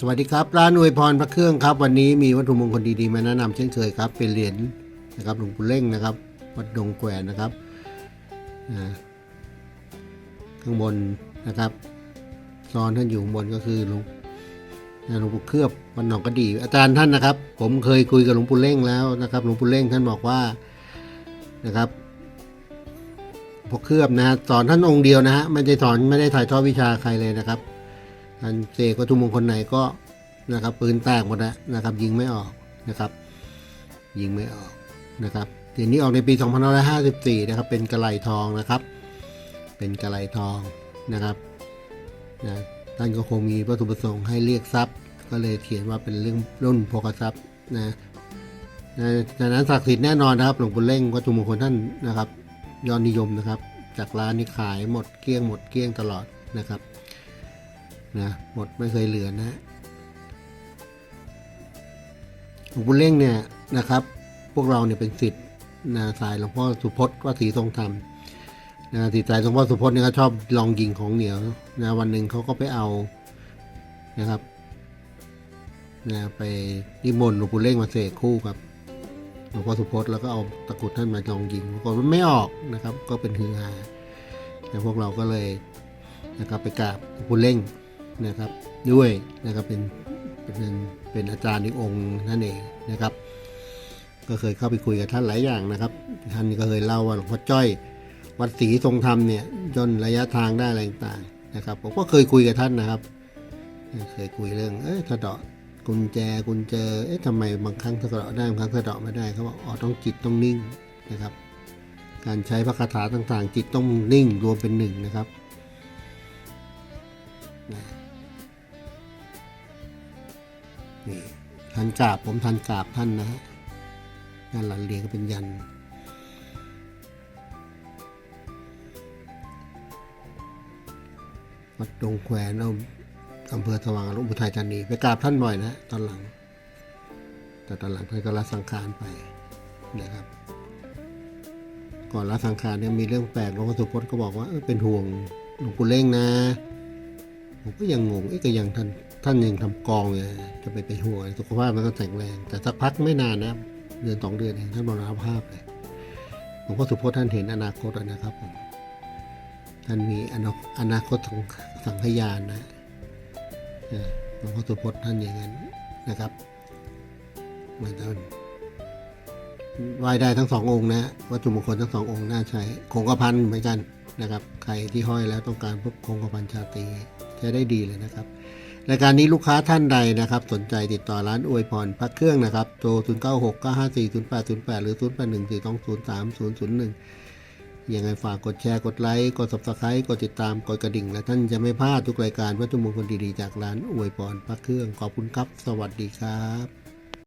สวัสดีครับ ร้านอวยพรพระเครื่องครับ วันนี้มีวัตถุมงคลดีๆมาแนะนำเช่นเคยครับ เป็นเหรียญนะครับหลวงปู่เล่งนะครับ วัดดงแกวนนะครับข้างบนนะครับซ้อนท่านอยู่ข้างบนก็คือหลวงหลวงปู่เคลือบวัดหนองกระดีอาจารย์ท่านนะครับ ผมเคยคุยกับหลวงปู่เล่งแล้วนะครับ หลวงปู่เล่งท่านบอกว่านะครับพวกเคลือบนะฮะสอนท่านองค์เดียวนะฮะไม่ได้สอนไม่ได้ถ่ายทอดวิชาใครเลยนะครับ ท่านเสกวัตถุมงคลไหนก็นะครับปืนแตกหมดแล้วนะครับ ยิงไม่ออกนะครับ ยิงไม่ออกนะครับเหรียญนี้ออกในปี 2554 นะครับ เป็นกระไหลทองนะครับ เป็นกระไหลทองนะครับนะท่านก็คงมีวัตถุประสงค์ให้เรียกทรัพย์ ก็เลยเขียนว่าเป็นเรื่องรุ่นโภคทรัพย์นะนะดังนั้นศักดิ์สิทธิ์แน่นอนนะครับ หลวงปู่เล่งวัตถุมงคลท่านนะครับ ยอดนิยมนะครับ จากร้านนี้ขายหมดเกลี้ยงหมดเกลี้ยงตลอดนะครับ นะหมดไม่เคยเหลือนะหลวงปู่เล่งเนี่ยนะครับ พวกเราเนี่ยเป็นสิทธิ์นะสายหลวงพ่อสุพจน์วัดศรีทรงธรรมนะติดใจหลวงพ่อสุพจน์เนี่ยเขาชอบลองยิงของเหนียวนะวันหนึ่งเขาก็ไปเอานะครับนะไปนิมนต์หลวงปู่เล่งมาเสกคู่กับหลวงพ่อสุพจน์แล้วก็เอาตะกรุดท่านมาลองยิงปรากฏว่าไม่ออกนะครับ ก็เป็นฮือฮาแต่พวกเราก็เลยนะครับไปกราบหลวงปู่เล่ง นะครับด้วยนะครับเป็นเป็นเป็นอาจารย์อีกองค์นั่นเองนะครับ ก็เคยเข้าไปคุยกับท่านหลายอย่างนะครับ ท่านก็เคยเล่าว่าหลวงพ่อจ้อยวัดศรีทรงธรรมเนี่ยย่นระยะทางได้อะไรต่างๆนะครับผมก็เคยคุยกับท่านนะครับ เคยคุยเรื่องเอ๊ะสะเดาะกุญแจกุญเจอเอ๊ะทำไมบางครั้งสะเดาะได้บางครั้งสะเดาะไม่ได้เขาบอกอ๋อต้องจิตต้องนิ่งนะครับ การใช้พระคาถาต่างๆ จิตต้องนิ่งรวมเป็นหนึ่งนะครับ นี่ทันกราบผมทันกราบท่านนะฮะด้านหลังเหรียญก็เป็นยันวัดดงแขวนเอาอำเภอสว่างอารมณ์อุทัยธานีไปกราบท่านบ่อยนะตอนหลัง แต่ตอนหลังท่านก็ละสังขารไปนะครับ ก่อนละสังขารเนี่ยมีเรื่องแปลกหลวงพ่อสุพจน์ก็บอกว่าเออเป็นห่วงหลวงปู่เล่งนะผมก็ยังงงเอ๊ะก็ยังท่าน ท่านยังทำกองเลยจะไปไปห่วงสุขภาพมันก็แข็งแรง แต่สักพักไม่นานนะเดือนสองเดือนเองท่านมรณภาพเลยหลวงพ่อสุพจน์ท่านเห็นอนาคตนะครับผมท่านมีอนาอนาคตของสังขยานนะหลวงพ่อสุพจน์ท่านอย่างนั้นนะครับเหมือนท่านไหว้ได้ทั้งสององค์นะวัตถุมงคลทั้งสององค์น่าใช้คงกระพันเหมือนกันนะครับ ใครที่ห้อยแล้วต้องการพบคงกระพันชาตรีใช้ได้ดีเลยนะครับ รายการนี้ลูกค้าท่านใดนะครับ สนใจติดต่อร้านอวยพรพระเครื่องนะครับโทร 0 9 6 9 5 4 0 8 0 8 หรือ 0 8 1 4 2 0 3 0 0 1 ยังไงฝากกดแชร์กดไลค์ กด subscribe กดติดตามกดกระดิ่ง และท่านจะไม่พลาดทุกรายการวัตถุมงคลดีๆ จากร้านอวยพรพระเครื่อง ขอบคุณครับ สวัสดีครับ